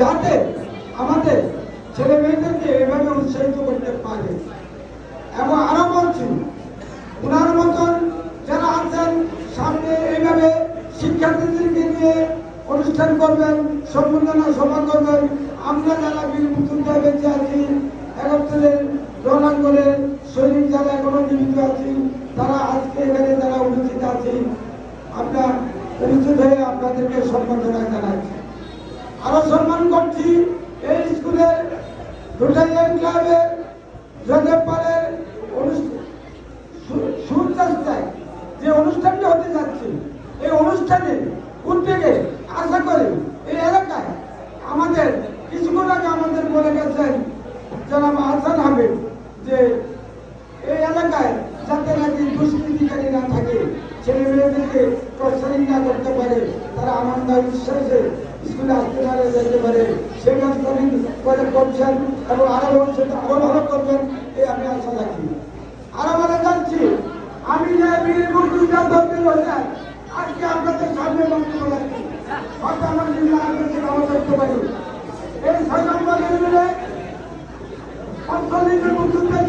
যাতে আমাদের ছেলে মেয়েদেরকে এভাবে উৎসাহিত করতে পারে। এবং আরও বলছি ওনার মতন যারা আছেন, সামনে এইভাবে শিক্ষার্থীদেরকে নিয়ে অনুষ্ঠান করবেন সম্বর্ধনা সভা করবেন, আমরা যারা বীর মুক্তিযোদ্ধা বেঁচে আছি একাত্তরের রণাঙ্গনের সৈনিক যারা এখনও জীবিত আছি, তারা আজকে এখানে যারা উপস্থিত আছি আমরা অনুষ্ঠিত হয়ে আপনাদেরকে সম্বর্ধনা জানাচ্ছি আরও সম্মান করছি এই স্কুলের রোটারিয়ান ক্লাবের জগেপালের সূর্যাস্তায় যে অনুষ্ঠানটি হতে যাচ্ছে, এই অনুষ্ঠানে উদ্যোগে আশা করি এই এলাকায় আমাদের কিছুক্ষণ আমাদের বলে গেছেন জনাব হাসান হাবিব যে এই এলাকায় যাতে নাকি দুষ্কৃতিকারী না থাকে ছেলে মেয়েদেরকে টর্চারিং না করতে পারে, তারা আনন্দ উচ্ছ্বাসে স্কুলে আসতে পারে যেতে পারে। করে করছেন এবং আরও আরও ভালো করবেন এই আমি আশা রাখি। আরও আমি যে বীর আজকে আপনাদের সামনে বক্তব্য আমার আপনাদের পারি।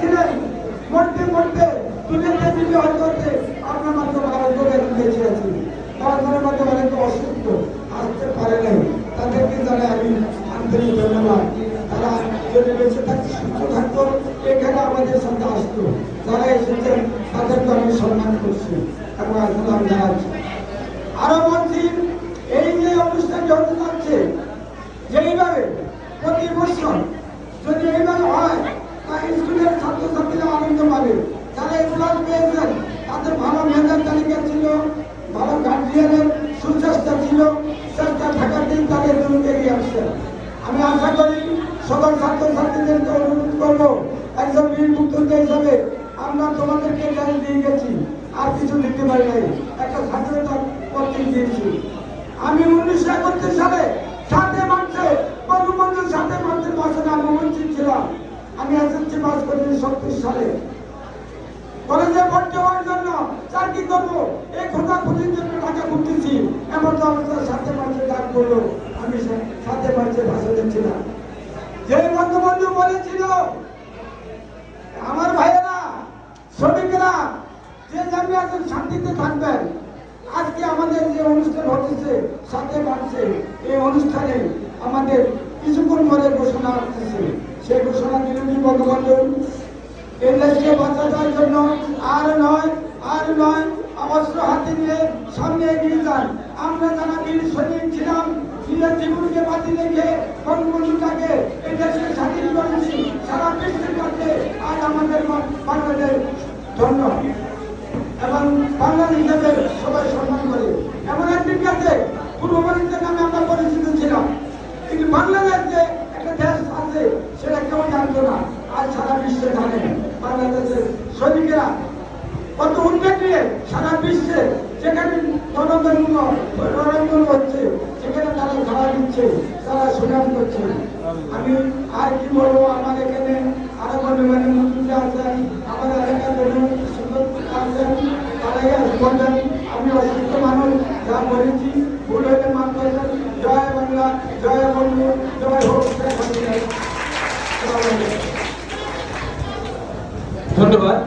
ছিলেন দুনিয়াতে বিজয় করতে, আমরা মাত্র ভারত করে বেঁচে আছি। তারা তাদের অনেক অসুস্থ, আসতে পারে নাই। তাদেরকে জানাই আমি আন্তরিক ধন্যবাদ। তারা যদি বেঁচে থাকতে সুস্থ থাকতো, এখানে আমাদের সাথে আসতো। যারা এসেছেন, তাদেরকে আমি সম্মান করছি। এবং আসসালাম জানাচ্ছি। আরও বলছি, এই যে অনুষ্ঠানটি হতে যাচ্ছে যেইভাবে প্রতি বছর যদি এইভাবে হয় তা স্কুলের ছাত্রছাত্রীরা আনন্দ পাবে। যারা ক্লাস পেয়েছেন, তাদের ভালো মেধার তালিকা ছিল, ভালো গার্জিয়ানের সুচেষ্টা ছিল, চেষ্টা দিন তাদের জন্য এগিয়ে আসছে। আমি আশা করি সকল ছাত্রছাত্রীদেরকে অনুরোধ করব, একজন বীর হিসাবে আমরা তোমাদেরকে জ্ঞান দিয়ে গেছি, আর কিছু দিতে পারি নাই। একটা স্বাধীনতার পত্রিক দিয়েছি। আমি উনিশশো একত্রিশ সালে সাথে মার্চে বঙ্গবন্ধুর সাথে মার্চের আমি উপস্থিত ছিলাম। আমি এসএসসি পাস করেছি ছত্রিশ সালে। কলেজে ভর্তি হওয়ার জন্য চাকরি করব। এই খোঁজা খুঁজির জন্য টাকা ঘুরতেছি। এমন অবস্থার সাথে মার্চে ডাক করল আমি সাথে মার্চে ভাষণ দিচ্ছিলাম। যে বঙ্গবন্ধু বলেছিল, আমার ভাইয়েরা, শ্রমিকেরা, যে জানি আছেন শান্তিতে থাকবেন, আজকে আমাদের যে অনুষ্ঠান হতেছে সাথে মানছে এই অনুষ্ঠানে আমাদের কিছুক্ষণ পরে ঘোষণা আসতেছে। সেই ঘোষণা দিলেন বঙ্গবন্ধু এই দেশকে বাঁচানোর জন্য আর নয় আর নয় অস্ত্র হাতে নিয়ে সামনে এগিয়ে যান। আমরা যারা বীর সৈনিক ছিলাম নিজের জীবনকে বাতি রেখে বঙ্গবন্ধুটাকে এই দেশকে স্বাধীন করেছি। সারা বিশ্বের কাছে আজ আমাদের বাংলাদেশ ধন্য। এবং বাঙালি হিসেবে সবাই সম্মান করে। এমন একদিন কাছে পূর্ববাংলার নামে আমরা পরিচিত ছিলাম। কিন্তু বাংলাদেশ যে একটা দেশ আছে সেটা কেউ জানতো না আজ সারা বিশ্বে জানে বাংলাদেশের সৈনিকেরা নিয়ে সারা বিশ্বে যেখানে হচ্ছে, সেখানে তারা সারা দিচ্ছে, তারা সুনাম করছে। আমি আর কি বলব, আমার এখানে আরও গণ্যমান্য মন্ত্রী আছেন আমাদের এলাকার লোক সুন্দর আছেন, তারাই বলবেন? আমি অসুস্থ মানুষ, যা বলেছি, ভুল হইলে মান জয় বাংলা, জয় বন্ধু জয় হোক ধন্যবাদ।